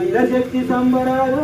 శక్తి సంబరాలు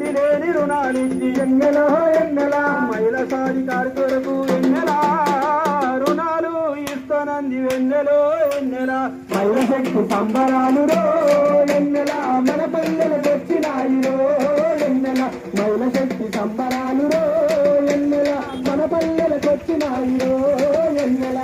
వడ్డీ లేని రుణాలిచ్చి ఎన్నెలా ఎన్నెలా మహిళ సాధికారి కొరకు ఎన్నెలా రుణాలు ఇస్తానంది వెన్నెలో ఎన్నెలా. మహిళ శక్తి సంబరాలు రో ఎన్నెలా మన పల్లెలు తెచ్చినాయి రో ఎన్నెల. మహిళ శక్తి సంబరాలు రో ఎన్నెల మన పల్లెలకు వచ్చినాయి రో ఎన్నెల.